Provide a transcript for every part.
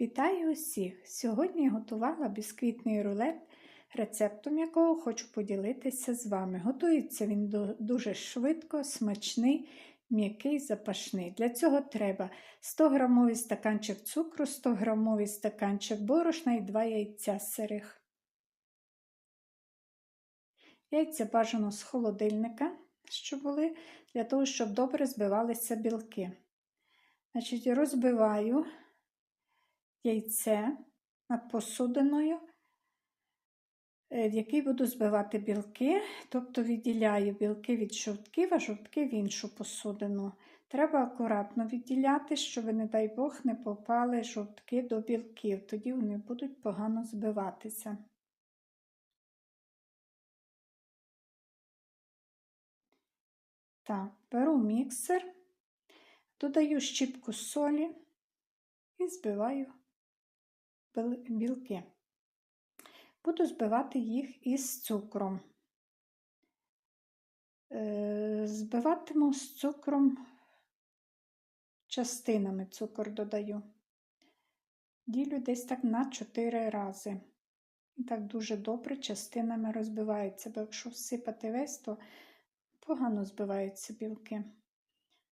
Вітаю усіх! Сьогодні я готувала бісквітний рулет, рецептом якого хочу поділитися з вами. Готується він дуже швидко, смачний, м'який, запашний. Для цього треба 100 грамовий стаканчик цукру, 100 грамовий стаканчик борошна і 2 яйця сирих. Яйця бажано з холодильника, що були, для того, щоб добре збивалися білки. Значить, розбиваю яйце над посудиною, е, в якій буду збивати білки, тобто відділяю білки від жовтків, а жовтки в іншу посудину. Треба акуратно відділяти, щоб, не дай Бог, не попали жовтки до білків, тоді вони будуть погано збиватися. Так, беру міксер, додаю щіпку солі і збиваю білки. Буду збивати їх із цукром. Е, збиватиму з цукром частинами цукор додаю. Ділю десь так на 4 рази. І так дуже добре частинами розбивається, бо якщо всипати весь, то погано збиваються білки.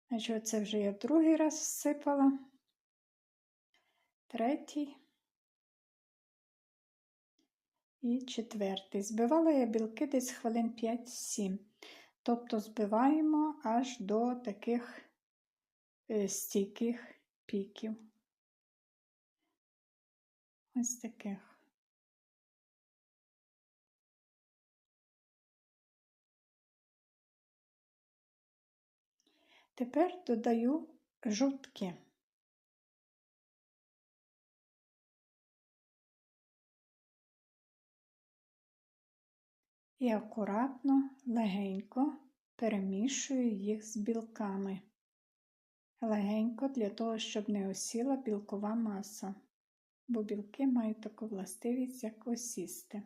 Значить, це вже я другий раз всипала, третій і четвертий. Збивала я білки десь хвилин 5-7. Тобто збиваємо аж до таких е, стійких піків. Ось таких. Тепер додаю жовтки. І акуратно, легенько перемішую їх з білками. Легенько для того, щоб не осіла білкова маса, бо білки мають таку властивість, як осісти.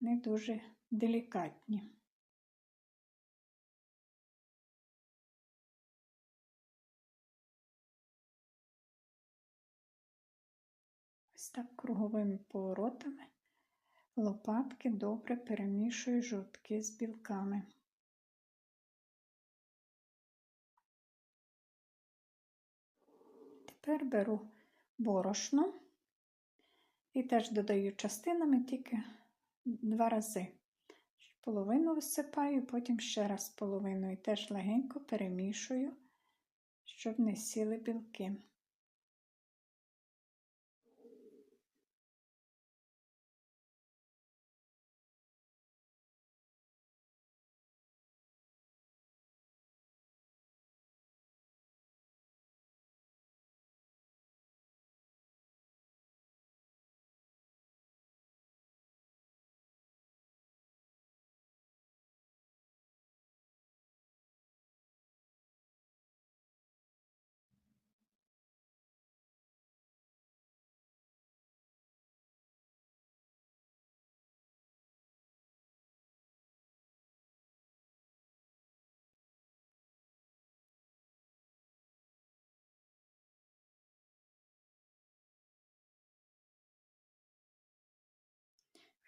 Не дуже делікатні. Ось так круговими поворотами лопатки добре перемішую жовтки з білками. Тепер беру борошно і теж додаю частинами тільки два рази. Половину висипаю, потім ще раз половину і теж легенько перемішую, щоб не сіли білки.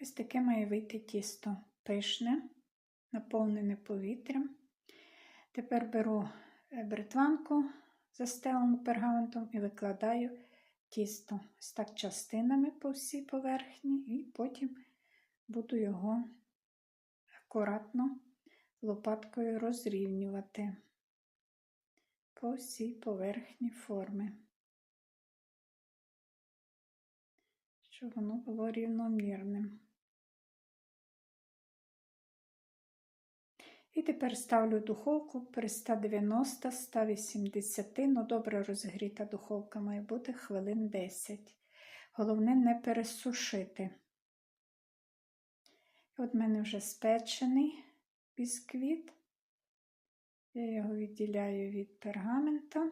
Ось таке має вийти тісто пишне, наповнене повітрям. Тепер беру е, бритванку, застелену пергаментом, і викладаю тісто ось так частинами по всій поверхні, і потім буду його акуратно лопаткою розрівнювати по всій поверхні форми. щоб воно було рівномірним. І тепер ставлю духовку при 190-180, ну добре розгріта духовка має бути хвилин 10. Головне не пересушити. от в мене вже спечений бісквіт. Я його відділяю від пергамента.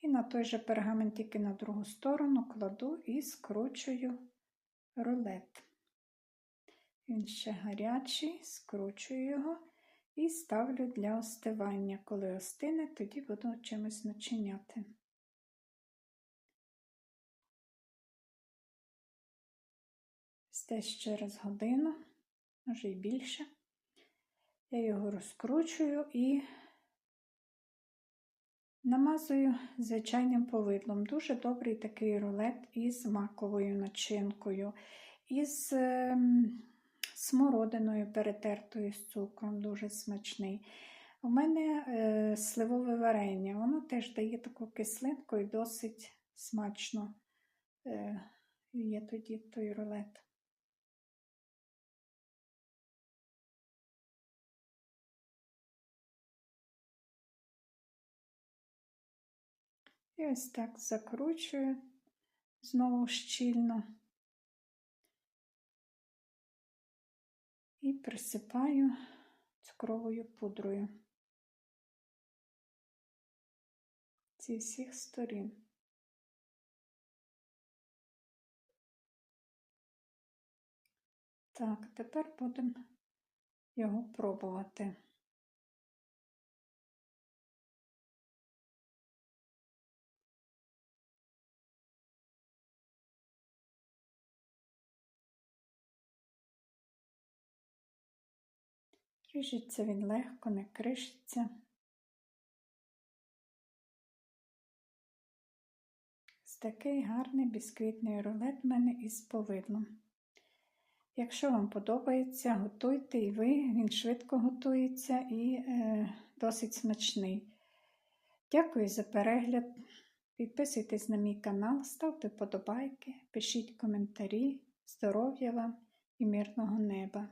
І на той же пергамент тільки на другу сторону кладу і скручую рулет. Він ще гарячий, скручую його і ставлю для остивання. Коли остине, тоді буду чимось начиняти. Десь через годину, може й більше. Я його розкручую і намазую звичайним повидлом. Дуже добрий такий рулет із маковою начинкою, із ем, смородиною перетертою з цукром, дуже смачний. У мене е, сливове варення, воно теж дає таку кислинку і досить смачно е, є тоді той рулет. І ось так закручую знову щільно і присипаю цукровою пудрою зі всіх сторін. Так, тепер будемо його пробувати. Ріжеться він легко, не кришиться. Ось такий гарний бісквітний рулет в мене із повидлом. Якщо вам подобається, готуйте і ви, він швидко готується і е, досить смачний. Дякую за перегляд. Підписуйтесь на мій канал, ставте вподобайки, пишіть коментарі. Здоров'я вам і мирного неба!